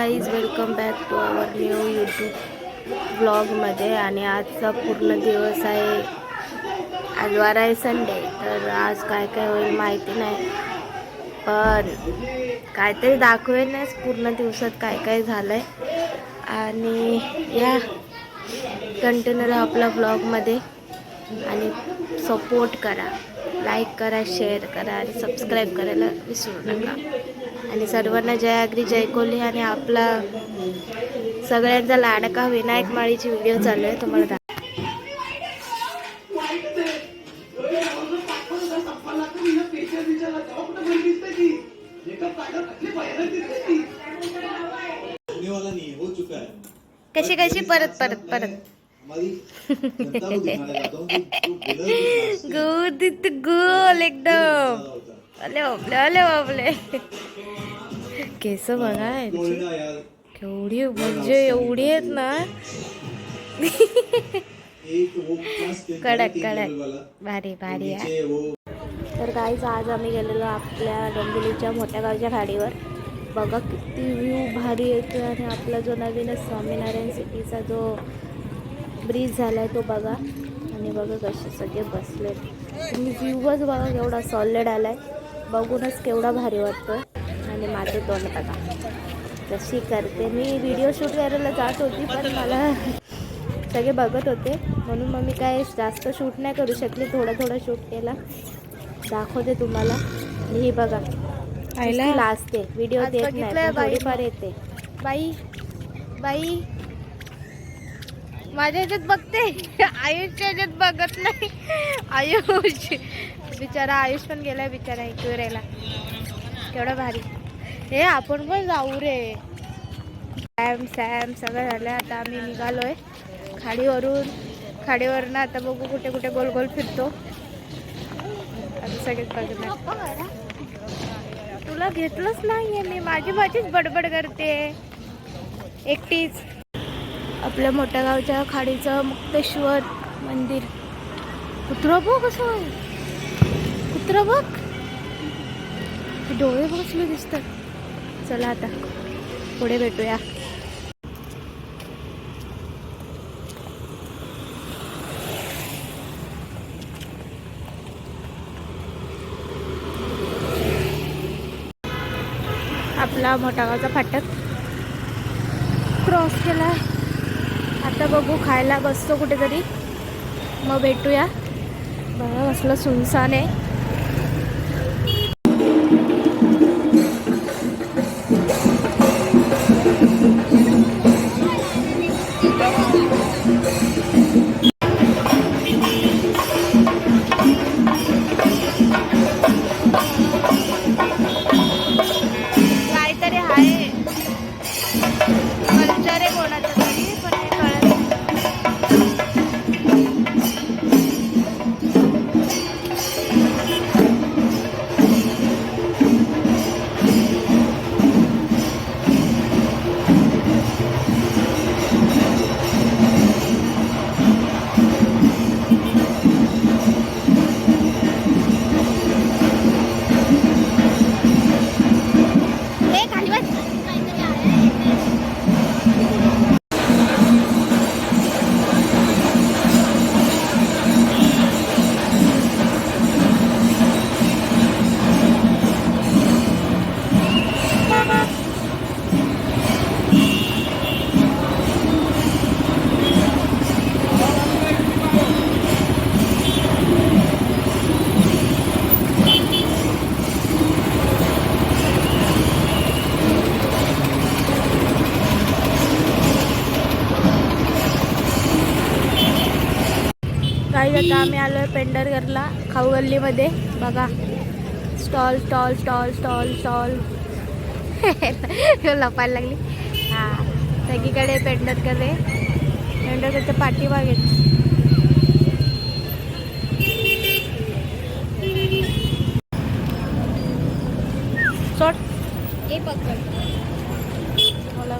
Welcome back to our new YouTube ब्लॉगमध्ये आणि आजचा पूर्ण दिवस आहे आज वार आहे संडे तर आज काय काय होईल माहिती नाही. पण काहीतरी दाखवेनच पूर्ण दिवसात काय काय झालं आहे आणि या कंटिन्यू राहा आपल्या ब्लॉगमध्ये आणि सपोर्ट करा. लाईक करा शेअर करा आणि सबस्क्राईब करायला विसरू नका. आणि सर्वांना जय आगरी जय कोहली आणि आपला सगळ्यांचा लाडका विनायक माळीची व्हिडिओ चालू आहे तुम्हाला कशी कशी? परत परत परत. इथ गोल एकदम। अले बापले अले बापले केस बघा केवढी म्हणजे एवढी आहेत ना कडक कडक। भारी भारी आहे तर काहीच आज आम्ही गेलेलो आपल्या डोंबिवलीच्या मोठ्या गावच्या खाडीवर. बघा किती व्ह्यू भारी येतो आणि आपला जो नवीन स्वामीनारायण सिटीचा जो ब्रिज झाला आहे तो बघा. आणि बघा कसे सगळे बसले तुम्ही व्ह्यूच बघा केवढा सॉलिड आला आहे बघूनच केवढा भारी वाटतो आणि माझं तोंड बघा. जशी करते. मी व्हिडिओ शूट करायला जात होती पण मला सगळे बघत होते. म्हणून मग मी काय जास्त शूट नाही करू शकली. थोडं थोडं शूट केला. दाखवते तुम्हाला. ही बघा. नुसती लाजते व्हिडिओ देत नाही थोडीफार. येते. बाई. बाई. माझ्या ह्याच्यात बघते. आयुषच्या ह्याच्यात बघत नाही. आयुष. बिचारा आयुष पण गेलाय बिचारा एकविरेला केवढा भारी. हे आपण पण जाऊ रे. सॅम सॅम सगळं झालं आता आम्ही निघालोय खाडीवरून. खाडीवरनं आता बघू कुठे कुठे गोल गोल फिरतो. आता सगळेच बघणार. तुला घेतलंच नाहीये मी. माझी माझीच बडबड करते. एकटीच. आपल्या मोठ्या गावच्या खाडीचं मुक्तेश्वर मंदिर. कुत्रा बघ कसं आहे. कुत्रा बघ. डोळे बसले दिसतात. चला आता पुढे भेटूया. आपला मोठा गावचा फाटक क्रॉस केला आता बघू खायला बसतो कुठेतरी. मग भेटूया. बघा कसलं सुनसान आहे. आता आम्ही आलो आहे पेंढरगरला खाऊ गल्लीमध्ये. बघा. Stall stall stall stall stall. लपायला लागली. हां. सगळीकडे पेंढरकर आहे पेंढरकरच्या पाठीमागे. सोड. हे पकड. मला.